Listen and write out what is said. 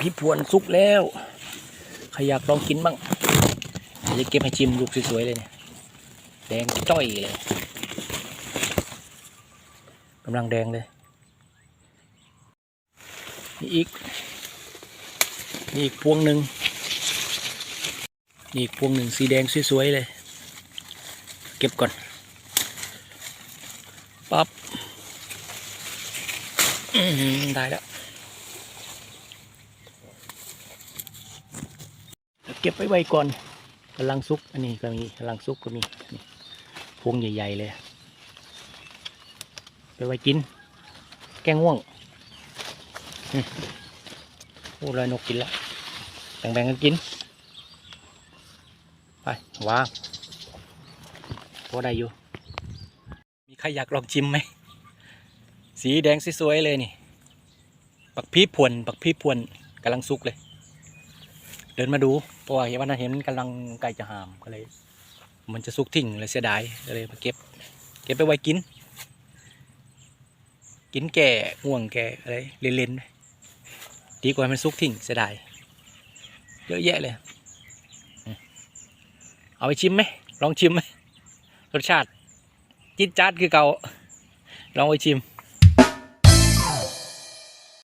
พี่พวนสุกแล้วใครอยากลองกินบ้างจะเก็บให้ชิมลูกสวยๆเลยเนี่ยแดงจ้อยเลยกำลังแดงเลยนี่อีกนี่อีกพวงหนึ่งนี่อีกพวงหนึ่งสีแดงสวยๆเลย เก็บก่อนปั๊บอื้อหือได้แล้ว เก็บไว้ไว้ก่อนกำลังซุก อันนี้ก็มีกำลังซุกก็มีนี่พวงใหญ่ๆเลย ไปไว้กิน แกงง่วงโอ้ลอยนกกินแล้วแบ่งๆกันกิน ไปวางพอได้อยู่ มีใครอยากลองชิมไหม สีแดงสวยๆเลยนี่ ปักพีพวนปักพีพวนกำลังซุกเลย เดินมาดูเพราะว่าเห็นวันเห็นมันกำลังใกล้จะหามก็เลย มันจะสุกทิ้งเลยเสียดายก็เลยมาเก็บ เก็บไปไว้กิน กินแก่ง่วงแก่อะไรเล่นๆดีกว่าให้มันสุกทิ้งเสียดายเยอะแยะเลย เอาไปชิมไหมลองชิมไหมรสชาติ จิดจัดคือเก่าลองไปชิม